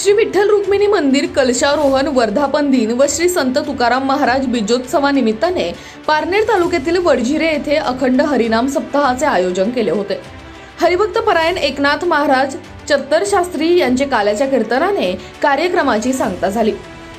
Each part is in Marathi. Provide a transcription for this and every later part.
श्री विठ्ठल रुक्मिणी मंदिर कलशारोहण वर्धापन दिन व श्री संत तुकाराम महाराज बीजोत्सवानिमित्ताने पारनेर तालुक्यातील वडझिरे येथे अखंड हरिनाम सप्ताहाचे आयोजन केले होते. हरिभक्त परायण एकनाथ महाराज चत्तर शास्त्री यांचे काल्याच्या कीर्तनाने कार्यक्रमाची सांगता झाली.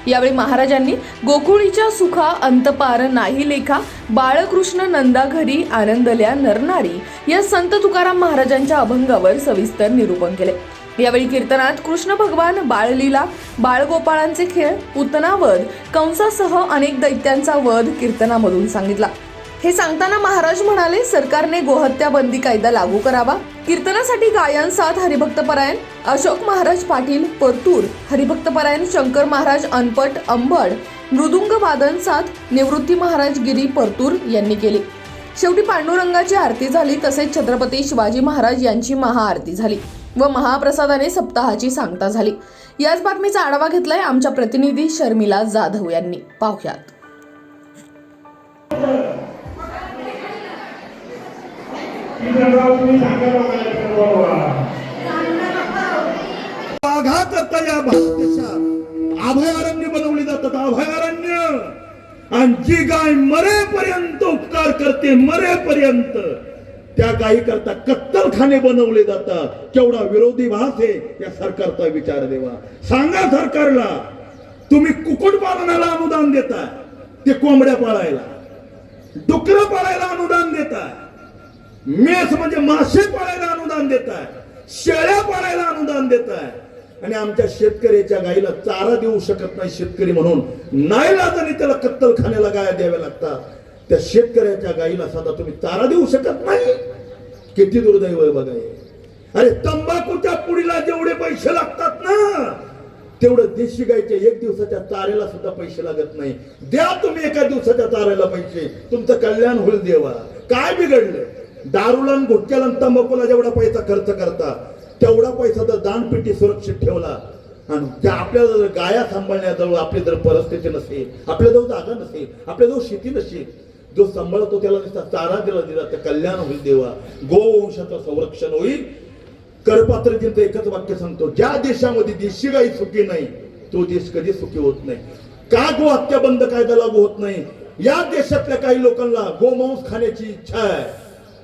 यावेळी महाराजांनी गोकुळीच्या सुखा अंतपार नाही लेखा बाळकृष्ण नंदा घरी आनंदल्या नरनारी या संत तुकाराम महाराजांच्या अभंगावर सविस्तर निरूपण केले. यावेळी कीर्तनात कृष्ण भगवान बाळलीला बाळगोपाळांचे खेळ पुतनावध कंसासह अनेक दैत्यांचा वध कीर्तनामधून सांगितला. हे सांगताना महाराज म्हणाले सरकारने गोहत्या बंदी कायदा लागू करावा. कीर्तनासाठी गायन साथ हरिभक्तपरायण अशोक महाराज पाटील परतूर हरिभक्तपरायण शंकर महाराज अनपट अंबड मृदुंग वादन साथ निवृत्ती महाराज गिरी परतूर यांनी केली. शेवटी पांडुरंगाची आरती झाली तसेच छत्रपती शिवाजी महाराज यांची महाआरती झाली. व महाप्रसादाने सप्ताहाची सांगता झाली. याच बातमीचा आढावा घेतलाय आमच्या प्रतिनिधी शर्मिला जाधव यांनी. पाहुयात. या अभयारण्य बनवली जातात अभयारण्य. आणि जी गाय मरेपर्यंत उपकार करते मरेपर्यंत. त्या गायी करता कत्तलखाने बनवले जातात. केवढा विरोधी भास आहे या सरकारचा विचार देवा. सांगा सरकारला तुम्ही कुक्कुटपालनाला अनुदान देताय ते कोंबड्या पाळायला. डुकरं पाळायला अनुदान देताय. मेस म्हणजे मासे पाळायला अनुदान देताय. शेळ्या पाळायला अनुदान देताय. आणि आमच्या शेतकऱ्याच्या गाईला चारा देऊ शकत नाही शेतकरी म्हणून. नाही लाजाने त्याला कत्तलखान्याला गाया द्याव्या लागतात त्या शेतकऱ्याच्या गाईला साधा तुम्ही चारा देऊ शकत नाही. किती दुर्दैव आहे बघा अरे तंबाखूच्या पुडीला जेवढे पैसे लागतात ना तेवढं देशी गायच्या एक दिवसाच्या तारेला सुद्धा पैसे लागत नाही. द्या तुम्ही एका दिवसाच्या तारेला पैसे. तुमचं कल्याण होईल देवा. काय बिघडलं? दारूला गुटक्याला तंबाखूला जेवढा पैसा खर्च करता तेवढा पैसा तर दानपेटी सुरक्षित ठेवला. आणि त्या आपल्याला जर गाया सांभाळण्याजवळ आपली जर परिस्थिती नसेल आपल्याजवळ जागा नसेल आपल्याजवळ शेती नसेल जो सांभाळतो त्याला नुसता चारा दिला दिला तर कल्याण होईल देवा. गोवंशाचं संरक्षण होईल. करपात्रजींचं एकच वाक्य सांगतो ज्या देशामध्ये देशी गाई सुखी नाही तो देश कधी सुखी होत नाही. का गो हत्या बंद कायदा लागू होत नाही? या देशातल्या काही लोकांना गोमांस खाण्याची इच्छा आहे.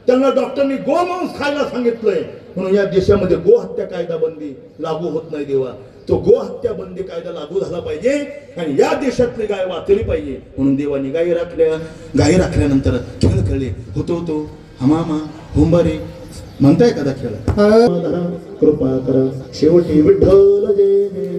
त्यांना डॉक्टरनी गोमांस खायला सांगितलंय. म्हणून या देशामध्ये गो हत्या कायदा बंदी लागू होत नाही देवा. तो गो हत्या बंदी कायदा लागू झाला पाहिजे आणि या देशातली गाय वाचली पाहिजे. म्हणून देवानी गायी राखल्या. गायी राखल्यानंतर खेळ खेळले. होतो होतो हमामा हुंबारे म्हणताय कदा खेळ. कृपा करा. शेवटी विठ्ठल जय.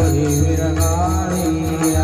ಬಲಿ ವಿರಗಾಣಿಯ